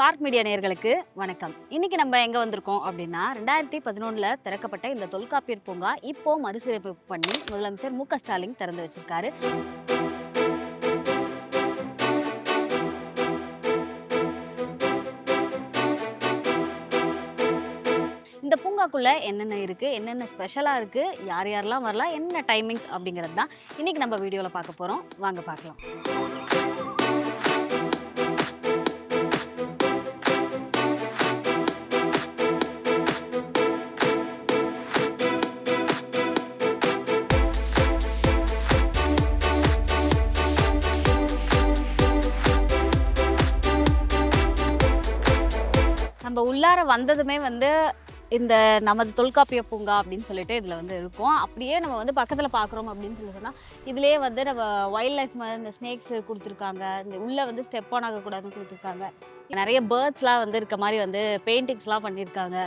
Spark media நேயர்களுக்கு வணக்கம். இன்னைக்கு நம்ம எங்க வந்திருக்கோம் அப்படின்னா ரெண்டாயிரத்தி பதினொன்றில் திறக்கப்பட்ட இந்த தொல்காப்பியர் பூங்கா இப்போ மறுசீரமைப்பு பண்ணி முதலமைச்சர் மு ஸ்டாலின் திறந்து வச்சிருக்காரு. இந்த பூங்காக்குள்ள என்னென்ன இருக்கு என்னென்ன ஸ்பெஷலா இருக்கு யார் யாரெல்லாம் வரலாம் என்ன டைமிங்ஸ் அப்படிங்கிறது தான் இன்னைக்கு நம்ம வீடியோவில் பார்க்க போறோம். வாங்க பார்க்கலாம். உள்ளார வந்ததுமே வந்து இந்த நமது தொல்காப்பிய பூங்கா அப்படின்னு சொல்லிட்டு இதில் வந்து இருக்கும். அப்படியே நம்ம வந்து பக்கத்தில் பார்க்குறோம் அப்படின்னு சொல்லி சொன்னால் இதுலேயே வந்து நம்ம வைல்ட் லைஃப் மாதிரி இந்த ஸ்னேக்ஸ் கொடுத்துருக்காங்க. இந்த உள்ளே வந்து ஸ்டெப் ஆன் ஆகக்கூடாதுன்னு கொடுத்துருக்காங்க. நிறைய பேர்ட்ஸ்லாம் வந்து இருக்க மாதிரி வந்து பெயிண்டிங்ஸ்லாம் பண்ணியிருக்காங்க.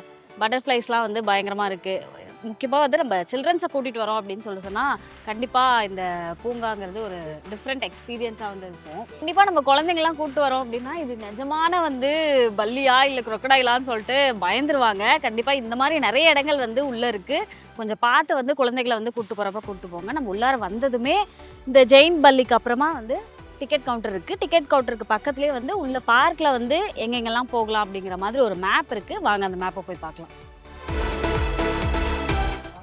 பட்டர்ஃப்ளைஸ்லாம் வந்து பயங்கரமாக இருக்குது முக்கியமாக வந்து நம்ம சில்ட்ரன்ஸை கூட்டிகிட்டு வரோம் அப்படின்னு சொல்லி சொன்னால் கண்டிப்பாக இந்த பூங்காங்கிறது ஒரு டிஃப்ரெண்ட் எக்ஸ்பீரியன்ஸாக வந்து இருக்கும். கண்டிப்பாக நம்ம குழந்தைங்கலாம் கூப்பிட்டு வரோம் அப்படின்னா இது நிஜமான வந்து பல்லியா இல்லை குரொக்கடாயிலான்னு சொல்லிட்டு பயந்துருவாங்க. கண்டிப்பாக இந்த மாதிரி நிறைய இடங்கள் வந்து உள்ளே இருக்குது கொஞ்சம் பார்த்து வந்து குழந்தைகளை வந்து கூப்பிட்டு போகிறப்ப கூப்பிட்டு போங்க. நம்ம உள்ளார வந்ததுமே இந்த ஜெயின் பல்லிக்கு அப்புறமா வந்து டிக்கெட் கவுண்டர் இருக்குது டிக்கெட் கவுண்டருக்கு பக்கத்துலேயே வந்து உள்ள பார்க்கில் வந்து எங்கெங்கெல்லாம் போகலாம் அப்படிங்கிற மாதிரி ஒரு மேப் இருக்குது வாங்க அந்த மேப்பை போய் பார்க்கலாம்.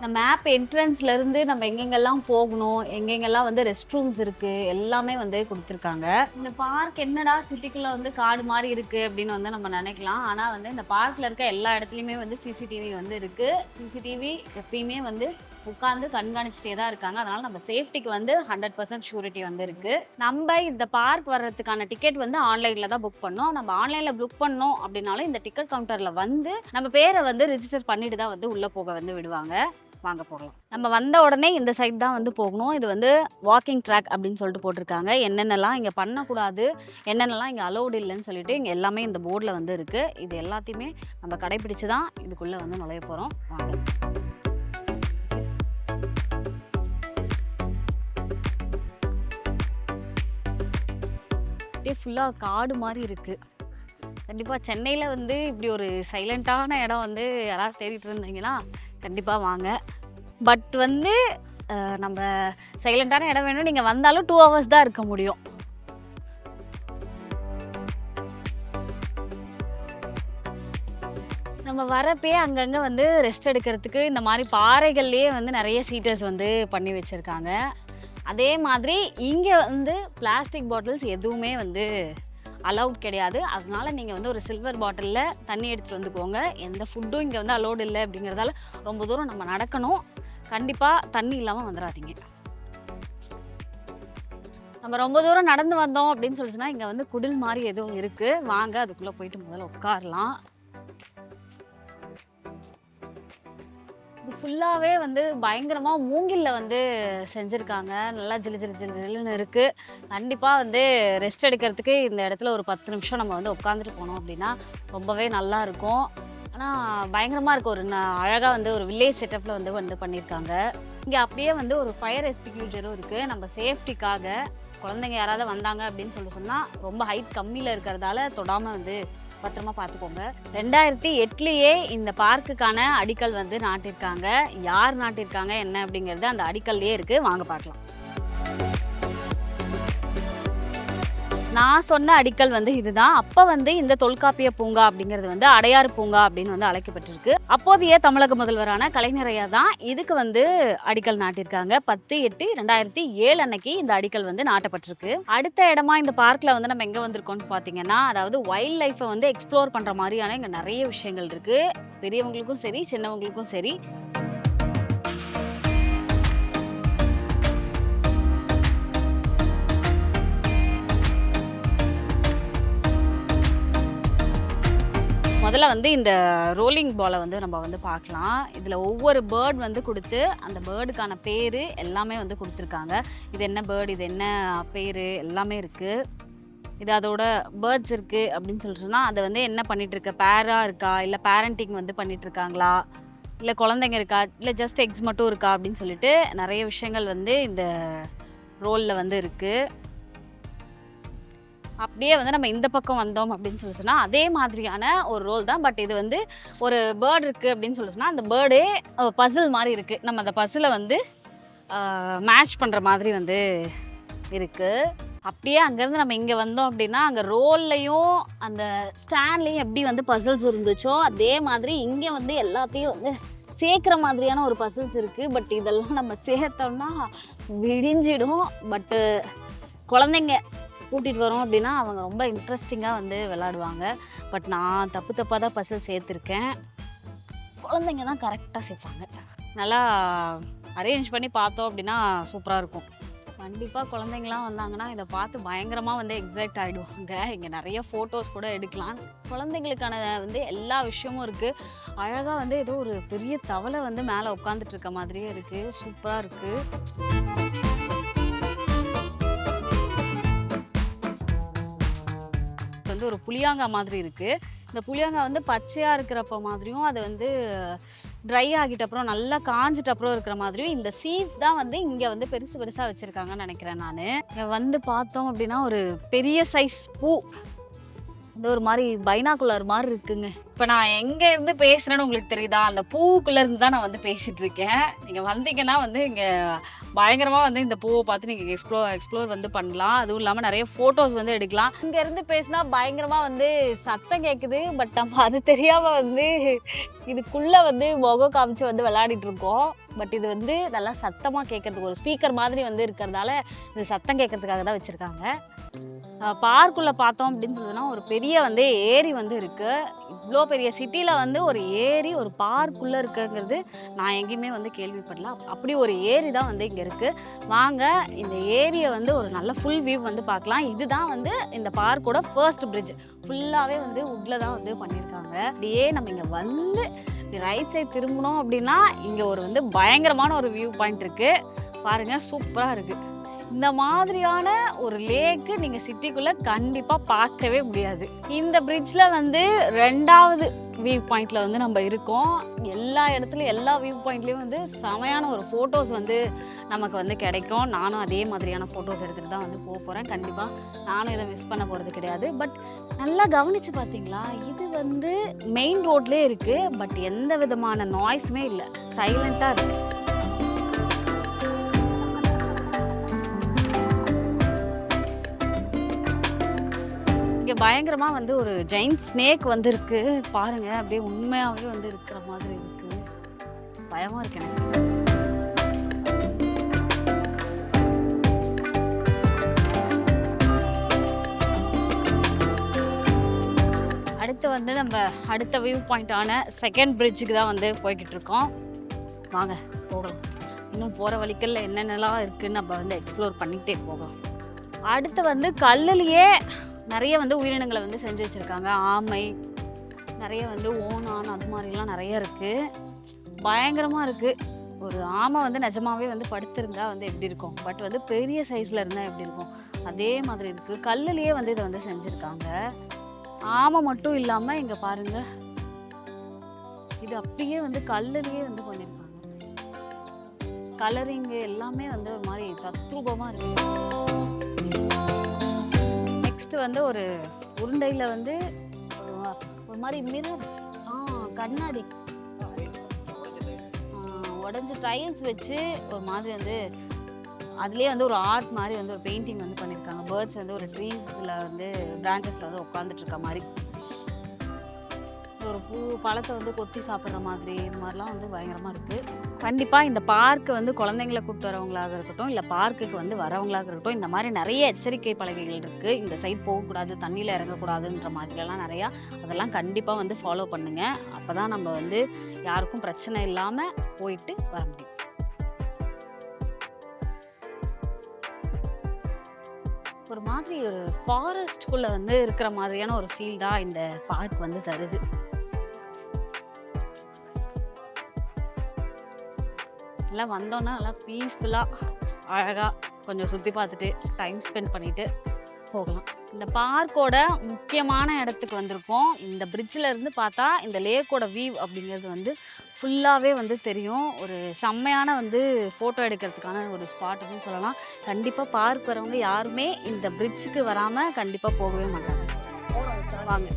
இந்த மேப் என்ட்ரன்ஸ்லேருந்து நம்ம எங்கெங்கெல்லாம் போகணும் எங்கெங்கெல்லாம் வந்து ரெஸ்ட் ரூம்ஸ் இருக்குது எல்லாமே வந்து கொடுத்துருக்காங்க. இந்த பார்க் என்னடா சிட்டிக்குள்ளே வந்து காடு மாதிரி இருக்குது அப்படின்னு வந்து நம்ம நினைக்கலாம். ஆனால் வந்து இந்த பார்க்கில் இருக்க எல்லா இடத்துலையுமே வந்து சிசிடிவி வந்து இருக்குது சிசிடிவி எப்பயுமே வந்து உட்காந்து கண்காணிச்சுட்டே தான் இருக்காங்க. அதனால நம்ம சேஃப்டிக்கு வந்து ஹண்ட்ரட் பர்சன்ட் ஷூரிட்டி வந்து இருக்கு. நம்ம இந்த பார்க் வர்றதுக்கான டிக்கெட் வந்து ஆன்லைன்ல தான் புக் பண்ணோம். நம்ம ஆன்லைன்ல புக் பண்ணோம் அப்படின்னாலும் இந்த டிக்கெட் கவுண்டர்ல வந்து நம்ம பேரை வந்து ரிஜிஸ்டர் பண்ணிட்டு தான் வந்து உள்ள போக வந்து விடுவாங்க. வாங்க போகலாம். நம்ம வந்த உடனே இந்த சைட் தான் வந்து போகணும். இது வந்து வாக்கிங் ட்ராக் அப்படின்னு சொல்லிட்டு போட்டிருக்காங்க. என்னென்னலாம் இங்கே பண்ணக்கூடாது என்னென்னலாம் இங்கே அலௌடு இல்லைன்னு சொல்லிட்டு இங்கே எல்லாமே இந்த போர்டில் வந்து இருக்குது இது எல்லாத்தையுமே நம்ம கடைபிடிச்சு தான் இதுக்குள்ளே வந்து நுழைய போகிறோம் வாங்க. அப்படியே ஃபுல்லாக காடு மாதிரி இருக்குது கண்டிப்பாக சென்னையில் வந்து இப்படி ஒரு சைலண்ட்டான இடம் வந்து யாராவது தேடிட்டு இருந்தீங்கன்னா கண்டிப்பாக வாங்க. பட் வந்து நம்ம சைலண்ட்டான இடம் வேணும் நீங்கள் வந்தாலும் டூ ஹவர்ஸ் தான் இருக்க முடியும். நம்ம வரப்பே அங்கங்கே வந்து ரெஸ்ட் எடுக்கிறதுக்கு இந்த மாதிரி பாறைகள்லேயே வந்து நிறைய சீட்டர்ஸ் வந்து பண்ணி வச்சுருக்காங்க. அதே மாதிரி இங்கே வந்து பிளாஸ்டிக் பாட்டில்ஸ் எதுவுமே வந்து அலௌட் கிடையாது. அதனால் நீங்கள் வந்து ஒரு சில்வர் பாட்டிலில் தண்ணி எடுத்துகிட்டு வந்துக்கோங்க. எந்த ஃபுட்டும் இங்கே வந்து அலோடு இல்லை அப்படிங்கிறதால ரொம்ப தூரம் நம்ம நடக்கணும். கண்டிப்பாக தண்ணி இல்லாமல் வந்துடாதீங்க நம்ம ரொம்ப தூரம் நடந்து வந்தோம் அப்படின்னு சொல்லிச்சுன்னா இங்கே வந்து குடில் மாதிரி எதுவும் இருக்குது வாங்க அதுக்குள்ளே போயிட்டு முதல்ல உட்காரலாம். இது ஃபுல்லாகவே வந்து பயங்கரமாக மூங்கில்ல வந்து செஞ்சுருக்காங்க. நல்லா ஜிலு ஜிலு ஜிலு ஜிலுன்னு இருக்குது கண்டிப்பாக வந்து ரெஸ்ட் எடுக்கிறதுக்கு இந்த இடத்துல ஒரு பத்து நிமிஷம் நம்ம வந்து உட்காந்துட்டு போனோம் அப்படின்னா ரொம்பவே நல்லா இருக்கும். ஆனால் பயங்கரமாக இருக்குது ஒரு அழகாக வந்து ஒரு வில்லேஜ் செட்டப்பில் வந்து வந்து பண்ணியிருக்காங்க இங்கே அப்படியே வந்து ஒரு ஃபயர் எஸ்டிக்யூஜரும் இருக்குது நம்ம சேஃப்டிக்காக குழந்தைங்க யாராவது வந்தாங்க அப்படின்னு சொல்லி சொன்னால் ரொம்ப ஹைட் கம்மியில் இருக்கிறதால தொடாமல் வந்து பத்திரமா பார்த்துக்கோங்க ரெண்டாயிரத்தி எட்டுலேயே இந்த பார்க்குக்கான அடிக்கல் வந்து நாட்டிருக்காங்க. யார் நாட்டிருக்காங்க என்ன அப்படிங்கிறது அந்த அடிக்கல்லையே இருக்குது வாங்க பார்க்கலாம். நான் சொன்ன அடிக்கல் வந்து இதுதான். அப்போ வந்து இந்த தொல்காப்பிய பூங்கா அப்படிங்கிறது வந்து அடையாறு பூங்கா அப்படின்னு வந்து அழைக்கப்பட்டிருக்கு. அப்போதைய தமிழக முதல்வரான கலைஞரையா தான் இதுக்கு வந்து அடிக்கல் நாட்டியிருக்காங்க. பத்து எட்டு ரெண்டாயிரத்தி ஏழு அன்னைக்கு இந்த அடிக்கல் வந்து நாட்டப்பட்டிருக்கு. அடுத்த இடமா இந்த பார்க்ல வந்து நம்ம எங்க வந்திருக்கோம்னு பாத்தீங்கன்னா அதாவது வைல்ட் லைஃப்பை வந்து எக்ஸ்ப்ளோர் பண்ற மாதிரியான இங்க நிறைய விஷயங்கள் இருக்கு. பெரியவங்களுக்கும் சரி சின்னவங்களுக்கும் சரி. முதல்ல வந்து இந்த ரோலிங் பாலை வந்து நம்ம வந்து பார்க்கலாம். இதில் ஒவ்வொரு பேர்ட் வந்து கொடுத்து அந்த பேர்டுக்கான பேர் எல்லாமே வந்து கொடுத்துருக்காங்க. இது என்ன பேர்டு இது என்ன பேர்? எல்லாமே இருக்குது இது அதோட பேர்ட்ஸ் இருக்குது அப்படின்னு சொல்லிட்டுனா அதை வந்து என்ன பண்ணிகிட்டு இருக்க? பேராக இருக்கா? இல்லை பேரண்டிங் வந்து பண்ணிகிட்ருக்காங்களா இல்லை குழந்தைங்க இருக்கா? இல்லை ஜஸ்ட் எக்ஸ் மட்டும் இருக்கா? அப்படின்னு சொல்லிட்டு நிறைய விஷயங்கள் வந்து இந்த ரோலில் வந்து இருக்குது அப்படியே வந்து நம்ம இந்த பக்கம் வந்தோம் அப்படின்னு சொல்லி சொன்னால் அதே மாதிரியான ஒரு ரோல் தான். பட் இது வந்து ஒரு பேர்டு இருக்குது அப்படின்னு சொல்லி சொன்னால் அந்த பேர்டே பசில் மாதிரி இருக்குது நம்ம அந்த பசிலை வந்து மேட்ச் பண்ணுற மாதிரி வந்து இருக்குது அப்படியே அங்கேருந்து நம்ம இங்கே வந்தோம் அப்படின்னா அங்கே ரோல்லையும் அந்த ஸ்டாண்ட்லேயும் எப்படி வந்து பசில்ஸ் இருந்துச்சோ அதே மாதிரி இங்கே வந்து எல்லாத்தையும் வந்து சேர்க்குற மாதிரியான ஒரு பசில்ஸ் இருக்குது பட் இதெல்லாம் நம்ம சேர்த்தோம்னா விடிஞ்சிடும். பட்டு குழந்தைங்க கூட்டிகிட்டு வரோம் அப்படின்னா அவங்க ரொம்ப இன்ட்ரெஸ்டிங்காக வந்து விளாடுவாங்க பட் நான் தப்பு தப்பாக தான் பசில் சேர்த்துருக்கேன். குழந்தைங்க தான் கரெக்டாக சேர்ப்பாங்க. நல்லா அரேஞ்ச் பண்ணி பார்த்தோம் அப்படின்னா சூப்பராக இருக்கும். கண்டிப்பாக குழந்தைங்களாம் வந்தாங்கன்னா இதை பார்த்து பயங்கரமாக வந்து எக்ஸைட் ஆகிடுவாங்க இங்கே நிறைய ஃபோட்டோஸ் கூட எடுக்கலாம். குழந்தைங்களுக்கான வந்து எல்லா விஷயமும் இருக்குது அழகாக வந்து ஏதோ ஒரு பெரிய தவளை வந்து மேலே உட்காந்துட்டு இருக்க மாதிரியே இருக்குது சூப்பராக இருக்குது வந்து ஒரு புளியாங்காய் மாதிரி இருக்குது இந்த புளியாங்காய் வந்து பச்சையாக இருக்கிறப்ப மாதிரியும் அது வந்து ட்ரை ஆகிட்ட அப்புறம் நல்லா காஞ்சிட்ட அப்புறம் இருக்கிற மாதிரியும் இந்த சீட்ஸ் தான் வந்து இங்கே வந்து பெருசு பெருசாக வச்சுருக்காங்கன்னு நினைக்கிறேன் நான். இங்கே வந்து பார்த்தோம் அப்படின்னா ஒரு பெரிய சைஸ் பூ. இந்த ஒரு மாதிரி பைனாக்குலர் மாதிரி இருக்குங்க. இப்போ நான் எங்கே இருந்து பேசுகிறேன்னு உங்களுக்கு தெரியுதா? அந்த பூக்குள்ளே இருந்து தான் நான் வந்து பேசிகிட்டு இருக்கேன். நீங்கள் வந்தீங்கன்னா வந்து இங்கே பயங்கரமாக வந்து இந்த பூவை பார்த்து நீங்கள் எக்ஸ்ப்ளோர் எக்ஸ்ப்ளோர் வந்து பண்ணலாம். அதுவும் இல்லாமல் நிறைய ஃபோட்டோஸ் வந்து எடுக்கலாம். இங்கேருந்து பேசினா பயங்கரமாக வந்து சத்தம் கேட்குது பட் நம்ம அது தெரியாமல் வந்து இதுக்குள்ளே வந்து முகம் காமிச்சு வந்து விளையாடிட்டு இருக்கோம். பட் இது வந்து நல்லா சத்தமாக கேட்கறதுக்கு ஒரு ஸ்பீக்கர் மாதிரி வந்து இருக்கிறதால இது சத்தம் கேட்கறதுக்காக தான் வச்சுருக்காங்க. பார்க்குள்ளே பார்த்தோம் அப்படின்னு சொல்லுதுன்னா ஒரு பெரிய வந்து ஏரி வந்து இருக்குது இவ்வளோ பெரிய சிட்டியில் வந்து ஒரு ஏரி ஒரு பார்க்குள்ளே இருக்குங்கிறது நான் எங்கேயுமே வந்து கேள்விப்படல. அப்படி ஒரு ஏரி தான் வந்து இங்கே இருக்குது வாங்க இந்த ஏரியை வந்து ஒரு நல்ல ஃபுல் வியூ வந்து பார்க்கலாம். இதுதான் வந்து இந்த பார்க்கோட ஃபர்ஸ்ட் பிரிட்ஜ் ஃபுல்லாகவே வந்து உட்டில் தான் வந்து பண்ணியிருக்காங்க. அப்படியே நம்ம இங்கே வந்து ரைட் சைடு திரும்பணும் அப்படின்னா இங்கே ஒரு வந்து பயங்கரமான ஒரு வியூ பாயிண்ட் இருக்குது பாருங்கள் சூப்பராக இருக்குது இந்த மாதிரியான ஒரு லேக்கு நீங்கள் சிட்டிக்குள்ளே கண்டிப்பாக பார்க்கவே முடியாது. இந்த பிரிட்ஜில் வந்து ரெண்டாவது வியூ பாயிண்டில் வந்து நம்ம இருக்கோம். எல்லா இடத்துலையும் எல்லா வியூ பாயிண்ட்லேயும் வந்து செமையான ஒரு ஃபோட்டோஸ் வந்து நமக்கு வந்து கிடைக்கும். நானும் அதே மாதிரியான ஃபோட்டோஸ் எடுத்துகிட்டு தான் வந்து போக போகிறேன் கண்டிப்பாக நானும் இதை மிஸ் பண்ண போகிறது கிடையாது. பட் நல்லா கவனித்து பார்த்தீங்களா இது வந்து மெயின் ரோட்லேயே இருக்குது பட் எந்த விதமான நாய்ஸுமே இல்லை. சைலண்ட்டாக இருக்குது இங்கே பயங்கரமாக வந்து ஒரு ஜெயின்ட் ஸ்னேக் வந்துருக்கு. பாருங்கள் பாருங்க அப்படியே உண்மையாகவே வந்து இருக்கிற மாதிரி இருக்கு. பயமாக இருக்கு எனக்கு. அடுத்து வந்து நம்ம அடுத்த வியூ பாயிண்டான செகண்ட் பிரிட்ஜுக்கு தான் வந்து போய்கிட்டு இருக்கோம். வாங்க போகலாம். இன்னும் போகிற வழிக்கல்ல என்னென்னலாம் இருக்குதுன்னு நம்ம வந்து எக்ஸ்ப்ளோர் பண்ணிகிட்டே போகலாம். அடுத்து வந்து கல்லுலேயே நிறைய வந்து உயிரினங்களை வந்து செஞ்சு வச்சுருக்காங்க. ஆமை நிறைய வந்து ஓணான் அது மாதிரிலாம் நிறைய இருக்குது பயங்கரமாக இருக்குது ஒரு ஆமை வந்து நிஜமாவே வந்து படுத்திருந்தா வந்து எப்படி இருக்கும்? பட் வந்து பெரிய சைஸில் இருந்தால் எப்படி இருக்கும்? அதே மாதிரி இருக்குது கல்லுலேயே வந்து இதை வந்து செஞ்சுருக்காங்க. ஆமை மட்டும் இல்லாமல் இங்கே பாருங்கள் இது அப்படியே வந்து கல்லுலேயே வந்து பண்ணியிருக்காங்க கலரிங்கு எல்லாமே வந்து ஒரு மாதிரி தத்ரூபமாக இருக்குது ஃபஸ்ட்டு வந்து ஒரு உருண்டையில் வந்து ஒரு- ஒரு மாதிரி மிரர்ஸ் ஆ கண்ணாடி உடஞ்ச டைல்ஸ் வச்சு ஒரு மாதிரி வந்து அதுலேயே வந்து ஒரு ஆர்ட் மாதிரி வந்து ஒரு பெயிண்டிங் வந்து பண்ணியிருக்காங்க பேர்ட்ஸ் வந்து ஒரு ட்ரீஸில் வந்து பிரான்ச்சஸில் வந்து உட்காந்துட்டு இருக்க மாதிரி. ஒரு பூ பழத்தை வந்து கொத்தி சாப்பிட்ற மாதிரி இது மாதிரிலாம் வந்து பயங்கரமாக இருக்குது கண்டிப்பாக இந்த பார்க்கு வந்து குழந்தைங்களை கூப்பிட்டு வரவங்களாக இருக்கட்டும் இல்லை பார்க்குக்கு வந்து வரவங்களாக இருக்கட்டும் இந்த மாதிரி நிறைய எச்சரிக்கை பலகைகள் இருக்குது இந்த சைட் போகக்கூடாது தண்ணியில் இறங்கக்கூடாதுன்ற மாதிரிலாம் நிறையா அதெல்லாம் கண்டிப்பாக வந்து ஃபாலோ பண்ணுங்கள் அப்போ தான் நம்ம வந்து யாருக்கும் பிரச்சனை இல்லாமல் போயிட்டு வர முடியும். ஒரு மாதிரி ஒரு ஃபாரஸ்ட்குள்ளே வந்து இருக்கிற மாதிரியான ஒரு ஃபீல் தான் இந்த பார்க் வந்து தருது. எல்லாம் வந்தோன்னா நல்லா பீஸ்ஃபுல்லாக அழகாக கொஞ்சம் சுற்றி பார்த்துட்டு டைம் ஸ்பெண்ட் பண்ணிவிட்டு போகலாம். இந்த பார்க்கோட முக்கியமான இடத்துக்கு வந்திருக்கோம். இந்த bridgeல இருந்து பார்த்தா இந்த லேக்கோட வியூ அப்படிங்கிறது வந்து ஃபுல்லாகவே வந்து தெரியும். ஒரு செம்மையான வந்து ஃபோட்டோ எடுக்கிறதுக்கான ஒரு ஸ்பாட்டுன்னு சொல்லலாம். கண்டிப்பாக பார்க் வரவங்க யாருமே இந்த பிரிட்ஜுக்கு வராமல் கண்டிப்பாக போகவே மாட்டாங்க. வாங்க.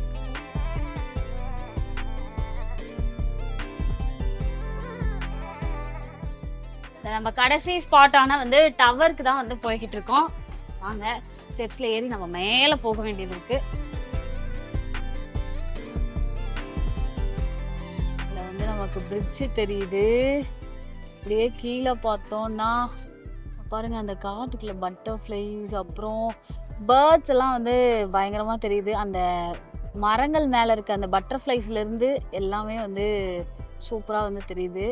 நம்ம கடைசி ஸ்பாட்டான வந்து டவருக்கு தான் வந்து போய்கிட்டு இருக்கோம். வாங்க ஸ்டெப்ஸ்ல ஏறி நம்ம மேலே போக வேண்டியது இருக்கு. இதுல வந்து நமக்கு பிரிட்ஜ் தெரியுது. அப்படியே கீழே பார்த்தோம்னா பாருங்க அந்த காட்டுக்குள்ள பட்டர்ஃப்ளைஸ் அப்புறம் பேர்ட்ஸ் எல்லாம் வந்து பயங்கரமா தெரியுது. அந்த மரங்கள் மேல இருக்க அந்த பட்டர்ஃப்ளைஸ்ல இருந்து எல்லாமே வந்து சூப்பரா வந்து தெரியுது.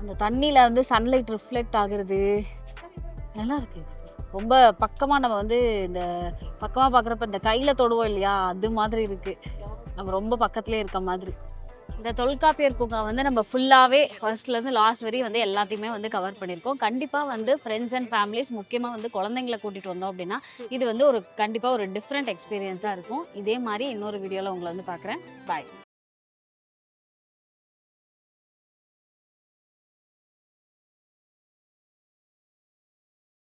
அந்த தண்ணியில் வந்து சன்லைட் ரிஃப்ளெக்ட் ஆகுறது. நல்லா இருக்கு ரொம்ப பக்கமாக நம்ம வந்து இந்த பக்கமாக பார்க்குறப்ப இந்த கையில் தொடுவோம் இல்லையா அது மாதிரி இருக்குது நம்ம ரொம்ப பக்கத்துலேயே இருக்க மாதிரி. இந்த தொல்காப்பியர் பூங்கா வந்து நம்ம ஃபுல்லாகவே ஃபர்ஸ்ட்லேருந்து லாஸ்ட் வரையும் வந்து எல்லாத்தையுமே வந்து கவர் பண்ணியிருக்கோம் கண்டிப்பாக வந்து ஃப்ரெண்ட்ஸ் அண்ட் ஃபேமிலிஸ் முக்கியமாக வந்து குழந்தைங்களை கூட்டிகிட்டு வந்தோம் அப்படின்னா இது வந்து ஒரு கண்டிப்பாக ஒரு டிஃப்ரெண்ட் எக்ஸ்பீரியன்ஸாக இருக்கும். இதே மாதிரி இன்னொரு வீடியோவில் உங்களை வந்து பார்க்குறேன் பாய்